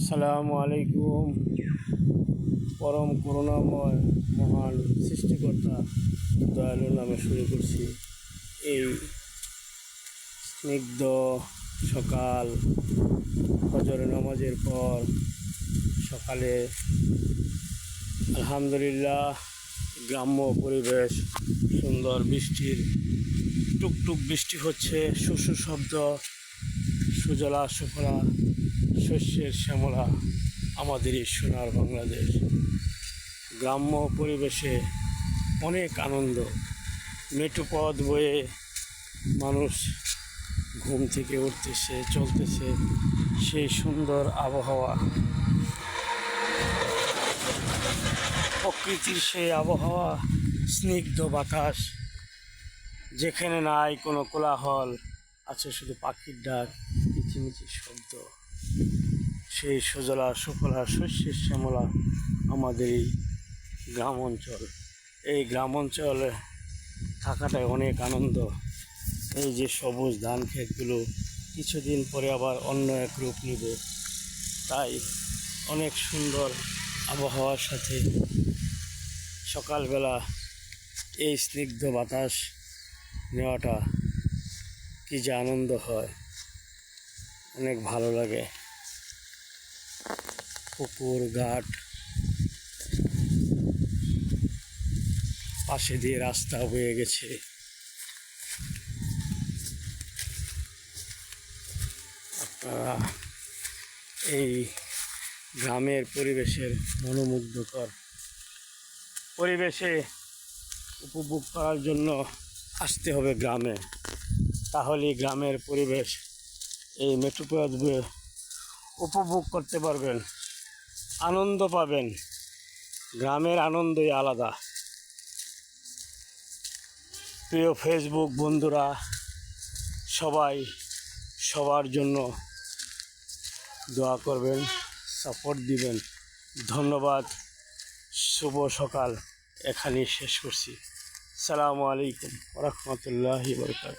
আসসালামু আলাইকুম। পরম করুণাময়, মহান সৃষ্টিকর্তা দয়ালু নামে শুরু করছি এই স্নিগ্ধ সকাল ফজর নামাজের পর সকালে আলহামদুলিল্লাহ গ্রাম্য পরিবেশ, সুন্দর বৃষ্টির টুকটুক বৃষ্টি হচ্ছে শুশু শব্দ সুজলা সুফলা, শস্যের শ্যামলা আমাদের এই সোনার বাংলাদেশ। গ্রাম্য পরিবেশে অনেক আনন্দ। মেটু পথ বয়ে মানুষ ঘুম থেকে উঠতেছে, চলতেছে সেই সুন্দর আবহাওয়া। প্রকৃতির সেই আবহাওয়া, স্নিগ্ধ বাতাস, যেখানে নাই কোনো কোলাহল, আছে শুধু পাখির ডাক। কিচিমিচি শব্দ সেই সুজলা সুফলা শস্যের শ্যামলা আমাদের এই গ্রাম অঞ্চল এই গ্রাম অঞ্চলে থাকাটাই অনেক আনন্দ। এই যে সবুজ ধান ক্ষেতগুলো কিছুদিন পরে আবার অন্য এক রূপ নেবে। তাই অনেক সুন্দর আবহাওয়ার সাথে সকালবেলা এই স্নিগ্ধ বাতাস নেওয়াটা কি যে আনন্দ হয়। অনেক ভালো লাগে। পুকুর, ঘাট। পাশে দিয়ে রাস্তা হয়ে গেছে। আপনারা এই গ্রামের পরিবেশের মনোমুগ্ধকর পরিবেশে উপভোগ করার জন্য আসতে হবে গ্রামে। তাহলে গ্রামের পরিবেশ এই মেট্রোপথ বয়ে উপভোগ করতে পারবেন, আনন্দ পাবেন। গ্রামের আনন্দই আলাদা। প্রিয় ফেসবুক বন্ধুরা, সবাই সবার জন্য দোয়া করবেন সাপোর্ট দিবেন। ধন্যবাদ, শুভ সকাল। এখানেই শেষ করছি। সালামু আলাইকুম রহমতুল্লাহি বরকাত